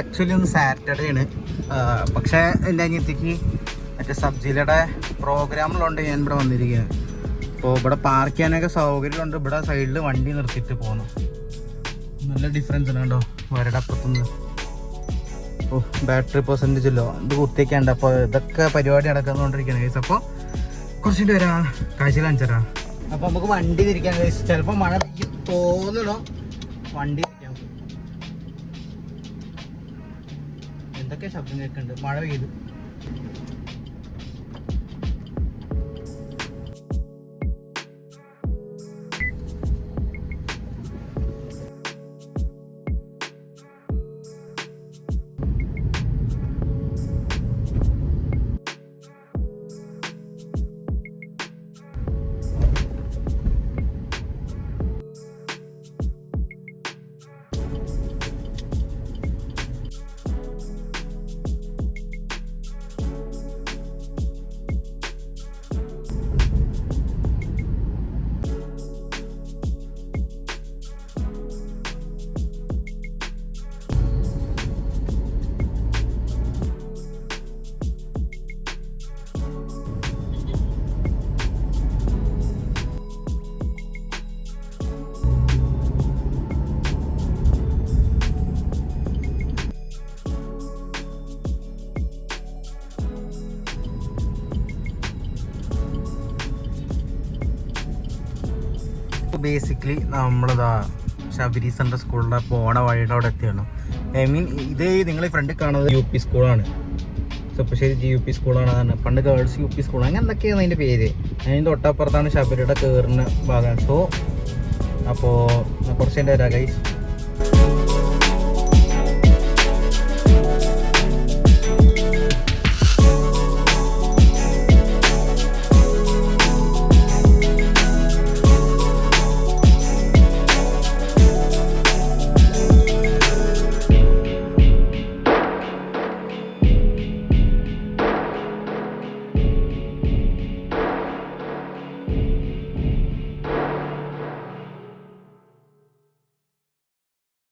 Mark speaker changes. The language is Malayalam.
Speaker 1: ആക്ച്വലി ഒന്ന് സാറ്റർഡേ ആണ്. പക്ഷേ എന്റെ അനിയത്തിക്ക് മറ്റേ സബ്ജിയുടെ പ്രോഗ്രാമിലുണ്ട് ഞാൻ ഇവിടെ വന്നിരിക്കുകയാണ് അപ്പോൾ ഇവിടെ പാർക്ക് ചെയ്യാനൊക്കെ സൗകര്യമുണ്ട്. ഇവിടെ സൈഡിൽ വണ്ടി നിർത്തിയിട്ട് പോകണം നല്ല ഡിഫറൻസ് ഉണ്ട് കേട്ടോ വരടെ അപ്പുറത്തുനിന്ന് ഓ ബാറ്ററി പെർസെന്റേജ് ഇല്ലോ. ഇത് കുത്തിയൊക്കെയുണ്ട് അപ്പോൾ ഇതൊക്കെ പരിപാടി നടക്കുന്നുകൊണ്ടിരിക്കുകയാണ് ഗൈസ് അപ്പോൾ കുറച്ചിട്ട് വരാം കാഴ്ച കാണിച്ചരാ. അപ്പോൾ നമുക്ക് വണ്ടി തിരിക്കാൻ ചിലപ്പോൾ മഴ തോന്നണോ വണ്ടി തിരിക്കാം. എന്തൊക്കെ ശബ്ദം കേൾക്കുന്നുണ്ട് മഴ പെയ്തു. ബേസിക്കലി നമ്മളിതാ ശബരി സെൻട്രൽ സ്കൂളിന്റെ പോണ വഴിയുടെ അവിടെ എത്തിയാണ് ഐ മീൻ ഇത് നിങ്ങൾ ഫ്രണ്ട് കാണുന്നത് യു പി സ്കൂളാണ് ചെപ്പശ്ശേരി ജി യു പി സ്കൂളാണ് അതാണ് പണ്ട് ഗേൾസ് യു പി സ്കൂൾ അങ്ങനെ എന്തൊക്കെയാണ് അതിന്റെ പേര്? അതിന്റെ തൊട്ടപ്പുറത്താണ് ശബരിയുടെ കയറുന്ന ഭാഗം. സോ അപ്പോൾ കുറച്ച് എന്റെ വരാം ഗൈസ്